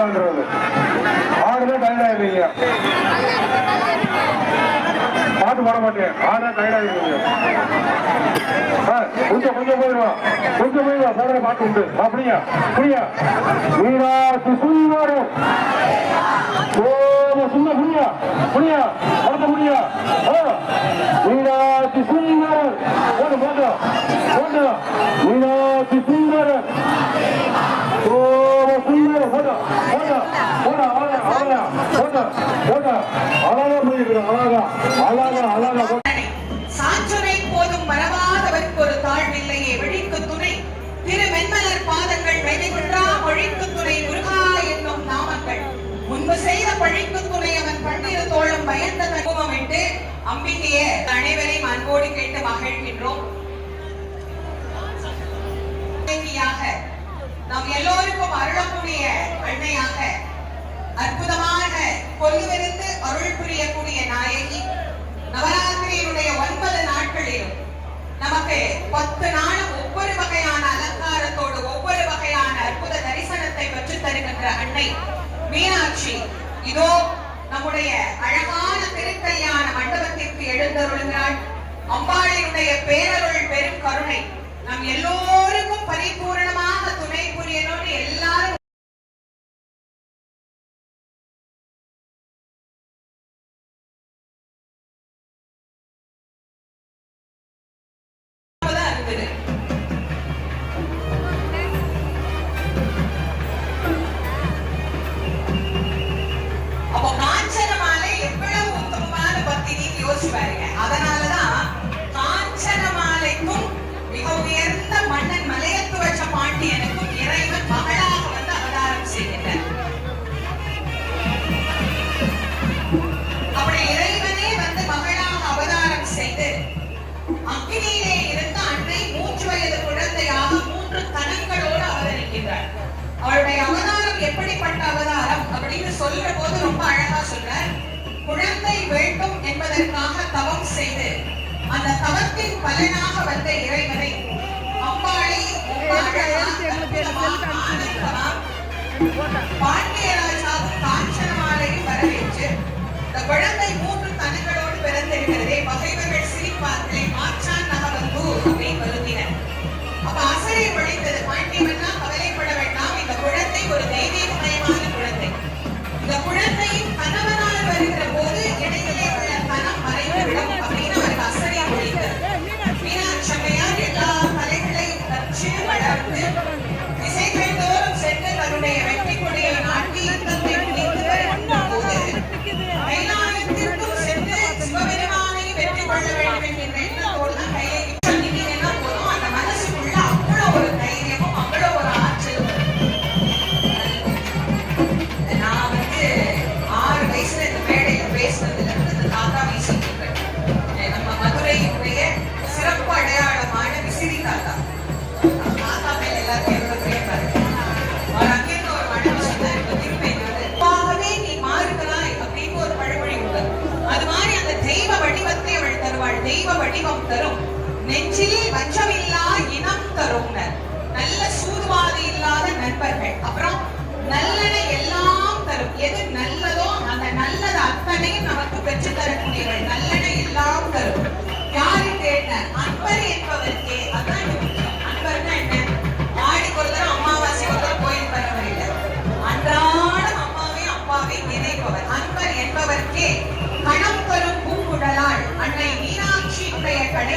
மாட்டீங்க பாட்டு போட மாட்டேன். ஆனா டயர்டா இருக்குது சார், கொஞ்சம் கொஞ்சம் போயிடுவா. கொஞ்சம் போயிடுவா. போடுற பாட்டு உண்டு. அப்படியா புரியா வீரா சுசுந்தரம் ஓ சும்மா புரியா புரியா படத்த முடியா வீரா சுசுந்தரம் போட்டு போட்டு போட்டு வீரா சுசுந்தரம் ஓ சுந்தர போட போட போட அழகா அழகா போட போட அழகா போயிருக்கிறோம் அழகா அழகா அழகா போட சாற்றுரை போதும் மறவாதவர்க்கு ஒரு தாழ்வில்லையே வழிக்கு துணை. திரு மென்மலர் பாதங்கள் துணை முருகா என்னும் நாமங்கள். முன்பு செய்த பழிக்கு துணை அவன் பன்னிரு தோளும் பயந்த அனைவரையும் அன்போடு கேட்டு மகிழ்கின்றோம். நாம் எல்லோருக்கும் அருளக்கூடிய அன்னையாக அற்புதமாக கொல்லுவிருந்து அருள் புரியக்கூடிய நாயகி. நவராத்திரியினுடைய ஒன்பது நாட்களிலும் நமக்கு பத்து நாளும் ஒவ்வொரு வகையான அலங்காரத்தோடு ஒவ்வொரு வகையான அற்புத தரிசனத்தை பெற்று தருகின்ற அன்னை மீனாட்சி. இதோ நம்முடைய அழகான திருக்கல்யாண மண்டபத்திற்கு எழுந்தருளுகிறாள். அம்பாளினுடைய பேரருள் பெரும் கருணை. நம் எல்லோருக்கும் பரி அப்படின்னு சொல்ற போது ரொம்ப அழகா சொல்றார். குழந்தை வேண்டும் என்பதற்காக தவம் செய்து அந்த தவத்தின் பலனாக வந்த இறைவனை அம்பாளை பாண்டியராஜாவும் காஞ்சனமாலையும் வரவேற்று இந்த குழந்தை மூன்று நெஞ்சில் வஞ்சமில்லா இனம் தருணர் நல்ல சூதுவாது இல்லாத நண்பர்கள். அப்புறம் நல்லன எல்லாம் தரும். எது நல்லதோ அந்த நல்லது அத்தனையும் நமக்கு பெற்று தரக்கூடியவள் நல்லன எல்லாம் தரும். யாரை தேடின அன்பர் என்பவருக்கே. அதான் அன்பர்னா என்ன? ஆடிக்கு ஒருத்தர் அம்மாவாசி ஒருத்தர் கோயில் வரவில்லை அம்மாவையும் அப்பாவையும் நினைப்பவர். அன்பர் என்பவர்க்கே. கணம் தரும் பூங்குடலாள். அன்னை மீனாட்சி உடைய கடை